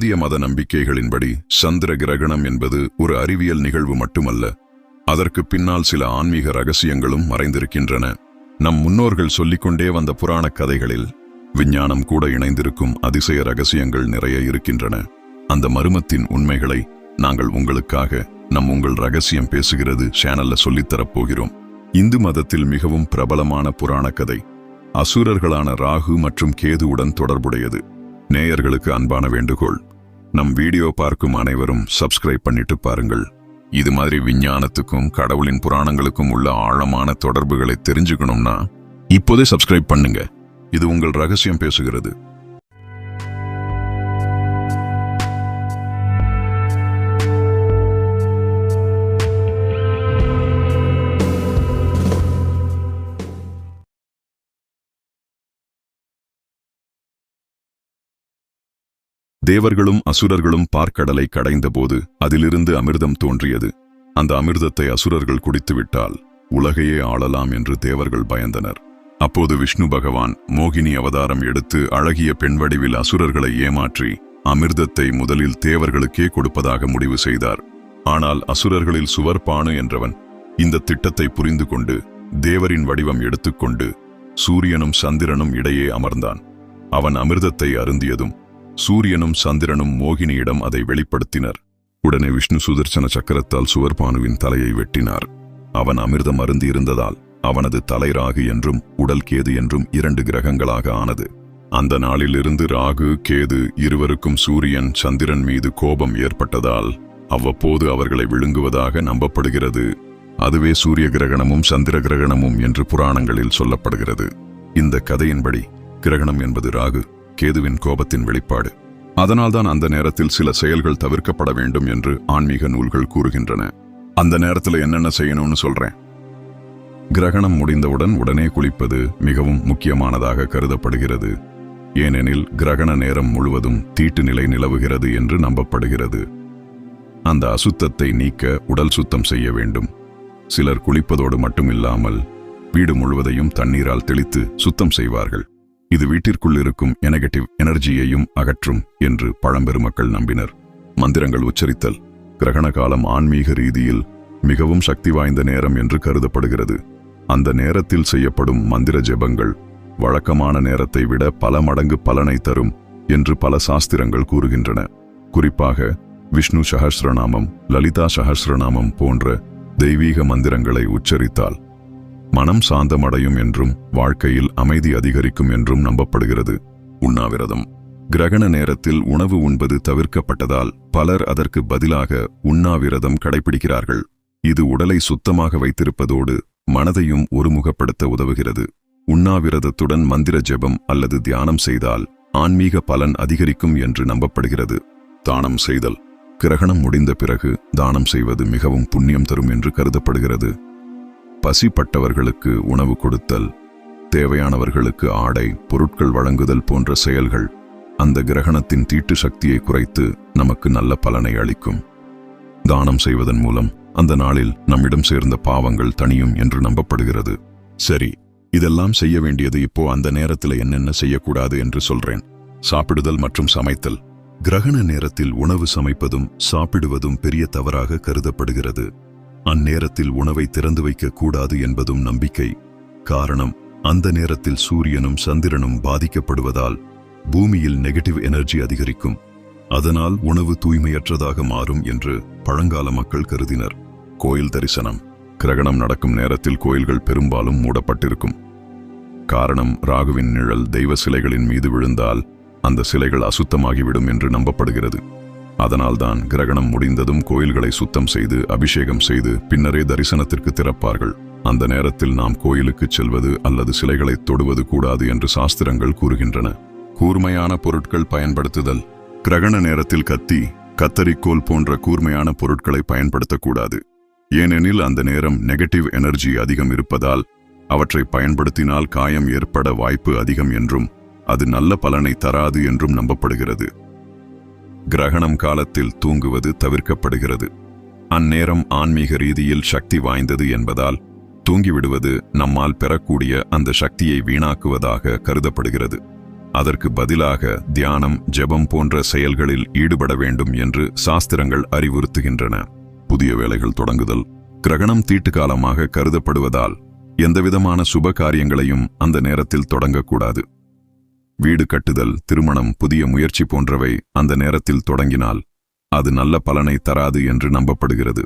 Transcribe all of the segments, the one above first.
இந்திய மத நம்பிக்கைகளின்படி சந்திர கிரகணம் என்பது ஒரு அறிவியல் நிகழ்வு மட்டுமல்ல. அதற்கு பின்னால் சில ஆன்மீக ரகசியங்களும் மறைந்திருக்கின்றன. நம் முன்னோர்கள் சொல்லிக்கொண்டே வந்த புராணக் கதைகளில் விஞ்ஞானம் கூட இணைந்திருக்கும் அதிசய ரகசியங்கள் நிறைய இருக்கின்றன. அந்த மர்மத்தின் உண்மைகளை நாங்கள் உங்களுக்காக நம் உங்கள் ரகசியம் பேசுகிறது சேனல்ல சொல்லித்தரப்போகிறோம் இந்து மதத்தில் மிகவும் பிரபலமான புராணக் கதை. அசுரர்களான ராகு மற்றும் கேதுவுடன் தொடர்புடையது. நேயர்களுக்கு அன்பான வேண்டுகோள். நம் வீடியோ பார்க்கும் அனைவரும் சப்ஸ்கிரைப் பண்ணிட்டு பாருங்கள். இது மாதிரி விஞ்ஞானத்துக்கும் கடவுளின் புராணங்களுக்கும் உள்ள ஆழமான தொடர்புகளை தெரிஞ்சுக்கணும்னா இப்போதே சப்ஸ்கிரைப் பண்ணுங்க. இது உங்கள் ரகசியம் பேசுகிறது. தேவர்களும் அசுரர்களும் பார்க்கடலை கடைந்தபோது அதிலிருந்து அமிர்தம் தோன்றியது. அந்த அமிர்தத்தை அசுரர்கள் குடித்துவிட்டால் உலகையே ஆளலாம் என்று தேவர்கள் பயந்தனர். அப்போது விஷ்ணு பகவான் மோகினி அவதாரம் எடுத்து அழகிய பெண் வடிவில் அசுரர்களை ஏமாற்றி அமிர்தத்தை முதலில் தேவர்களுக்கே கொடுப்பதாக முடிவு செய்தார். ஆனால் அசுரர்களில் சுவர்பானு என்றவன் இந்த திட்டத்தை புரிந்து கொண்டு தேவரின் வடிவம் எடுத்துக்கொண்டு சூரியனும் சந்திரனும் இடையே அமர்ந்தான். அவன் அமிர்தத்தை அருந்தியதும் சூரியனும் சந்திரனும் மோகினியிடம் அதை வெளிப்படுத்தினர். உடனே விஷ்ணு சுதர்சன சக்கரத்தால் சுவர்பானுவின் தலையை வெட்டினார். அவன் அமிர்தம் அருந்தியிருந்ததால் அவனது தலை ராகு என்றும் உடல் கேது என்றும் இரண்டு கிரகங்களாக ஆனது. அந்த நாளிலிருந்து ராகு கேது இருவருக்கும் சூரியன் சந்திரன் மீது கோபம் ஏற்பட்டதால் அவ்வப்போது அவர்களை விழுங்குவதாக நம்பப்படுகிறது. அதுவே சூரிய கிரகணமும் சந்திர கிரகணமும் என்று புராணங்களில் சொல்லப்படுகிறது. இந்த கதையின்படி கிரகணம் என்பது ராகு கேதுவின் கோபத்தின் வெளிப்பாடு. அதனால்தான் அந்த நேரத்தில் சில செயல்கள் தவிர்க்கப்பட வேண்டும் என்று ஆன்மீக நூல்கள் கூறுகின்றன. அந்த நேரத்தில் என்னென்ன செய்யணும்னு சொல்றேன். கிரகணம் முடிந்தவுடன் உடனே குளிப்பது மிகவும் முக்கியமானதாக கருதப்படுகிறது. ஏனெனில் கிரகண நேரம் முழுவதும் தீட்டு நிலை நிலவுகிறது என்று நம்பப்படுகிறது. அந்த அசுத்தத்தை நீக்க உடல் சுத்தம் செய்ய வேண்டும். சிலர் குளிப்பதோடு மட்டுமில்லாமல் வீடு முழுவதையும் தண்ணீரால் தெளித்து சுத்தம் செய்வார்கள். இது வீட்டிற்குள் இருக்கும் நெகட்டிவ் எனர்ஜியையும் அகற்றும் என்று பழம்பெருமக்கள் நம்பினர். மந்திரங்கள் உச்சரித்தல் கிரகண காலம் ஆன்மீக ரீதியில் மிகவும் சக்தி வாய்ந்த நேரம் என்று கருதப்படுகிறது. அந்த நேரத்தில் செய்யப்படும் மந்திர ஜெபங்கள் வழக்கமான நேரத்தை விட பல மடங்கு பலனை தரும் என்று பல சாஸ்திரங்கள் கூறுகின்றன. குறிப்பாக விஷ்ணு சஹஸ்ரநாமம் லலிதா சஹஸ்ரநாமம் போன்ற தெய்வீக மந்திரங்களை உச்சரித்தால் மனம் சாந்தமடையும் என்றும் வாழ்க்கையில் அமைதி அதிகரிக்கும் என்றும் நம்பப்படுகிறது. உண்ணாவிரதம். கிரகண நேரத்தில் உணவு உண்பது தவிர்க்கப்பட்டதால் பலர் அதற்கு பதிலாக உண்ணாவிரதம் கடைபிடிக்கிறார்கள். இது உடலை சுத்தமாக வைத்திருப்பதோடு மனதையும் ஒருமுகப்படுத்த உதவுகிறது. உண்ணாவிரதத்துடன் மந்திர ஜெபம் அல்லது தியானம் செய்தால் ஆன்மீக பலன் அதிகரிக்கும் என்று நம்பப்படுகிறது. தானம் செய்தல். கிரகணம் முடிந்த பிறகு தானம் செய்வது மிகவும் புண்ணியம் தரும் என்று கருதப்படுகிறது. பசிப்பட்டவர்களுக்கு உணவு கொடுத்தல் தேவையானவர்களுக்கு ஆடை பொருட்கள் வழங்குதல் போன்ற செயல்கள் அந்த கிரகணத்தின் தீட்டு சக்தியை குறைத்து நமக்கு நல்ல பலனை அளிக்கும். தானம் செய்வதன் மூலம் அந்த நாளில் நம்மிடம் சேர்ந்த பாவங்கள் தனியும் என்று நம்பப்படுகிறது. சரி இதெல்லாம் செய்ய வேண்டியது இப்போ அந்த நேரத்தில் என்னென்ன செய்யக்கூடாது என்று சொல்றேன். சாப்பிடுதல் மற்றும் சமைத்தல். கிரகண நேரத்தில் உணவு சமைப்பதும் சாப்பிடுவதும் பெரிய தவறாக கருதப்படுகிறது. அந்நேரத்தில் உணவை திறந்து வைக்க கூடாது என்பதும் நம்பிக்கை. காரணம் அந்த நேரத்தில் சூரியனும் சந்திரனும் பாதிக்கப்படுவதால் பூமியில் நெகட்டிவ் எனர்ஜி அதிகரிக்கும். அதனால் உணவு தூய்மையற்றதாக மாறும் என்று பழங்கால மக்கள் கருதினர். கோயில் தரிசனம். கிரகணம் நடக்கும் நேரத்தில் கோயில்கள் பெரும்பாலும் மூடப்பட்டிருக்கும். காரணம் ராகுவின் நிழல் தெய்வ சிலைகளின் மீது விழுந்தால் அந்த சிலைகள் அசுத்தமாகிவிடும் என்று நம்பப்படுகிறது. அதனால்தான் கிரகணம் முடிந்ததும் கோயில்களை சுத்தம் செய்து அபிஷேகம் செய்து பின்னரே தரிசனத்திற்கு திறப்பார்கள். அந்த நேரத்தில் நாம் கோயிலுக்கு செல்வது அல்லது சிலைகளை தொடுவது கூடாது என்று சாஸ்திரங்கள் கூறுகின்றன. கூர்மையான பொருட்கள் பயன்படுத்துதல். கிரகண நேரத்தில் கத்தி கத்தரிக்கோல் போன்ற கூர்மையான பொருட்களை பயன்படுத்தக்கூடாது. ஏனெனில் அந்த நேரம் நெகட்டிவ் எனர்ஜி அதிகம் இருப்பதால் அவற்றை பயன்படுத்தினால் காயம் ஏற்பட வாய்ப்பு அதிகம் என்றும் அது நல்ல பலனை தராது என்றும் நம்பப்படுகிறது. கிரகணம் காலத்தில் தூங்குவது தவிர்க்கப்படுகிறது. அந்நேரம் ஆன்மீக ரீதியில் சக்தி வாய்ந்தது என்பதால் தூங்கிவிடுவது நம்மால் பெறக்கூடிய அந்த சக்தியை வீணாக்குவதாக கருதப்படுகிறது. அதற்கு பதிலாக தியானம் ஜெபம் போன்ற செயல்களில் ஈடுபட வேண்டும் என்று சாஸ்திரங்கள் அறிவுறுத்துகின்றன. புதிய வேலைகள் தொடங்குதல் கிரகணம் தீட்டு காலமாக கருதப்படுவதால் எந்தவிதமான சுப காரியங்களையும் அந்த நேரத்தில் தொடங்கக்கூடாது. வீடு கட்டுதல் திருமணம் புதிய முயற்சி போன்றவை அந்த நேரத்தில் தொடங்கினால் அது நல்ல பலனை தராது என்று நம்பப்படுகிறது.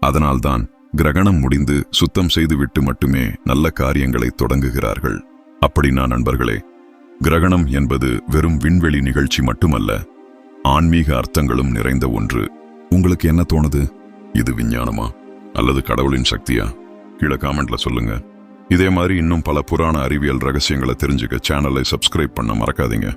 அதனால்தான் கிரகணம் முடிந்து சுத்தம் செய்துவிட்டு மட்டுமே நல்ல காரியங்களை தொடங்குகிறார்கள். அப்படின்னா நண்பர்களே கிரகணம் என்பது வெறும் விண்வெளி நிகழ்ச்சி மட்டுமல்ல ஆன்மீக அர்த்தங்களும் நிறைந்த ஒன்று. உங்களுக்கு என்ன தோணுது? இது விஞ்ஞானமா? அல்லது கடவுளின் சக்தியா? கீழே காமெண்ட்ல சொல்லுங்க. இதே மாதிரி இன்னும் பல புராண அறிவியல் ரகசியங்களை தெரிஞ்சுக்க சேனலை சப்ஸ்கிரைப் பண்ண மறக்காதீங்க.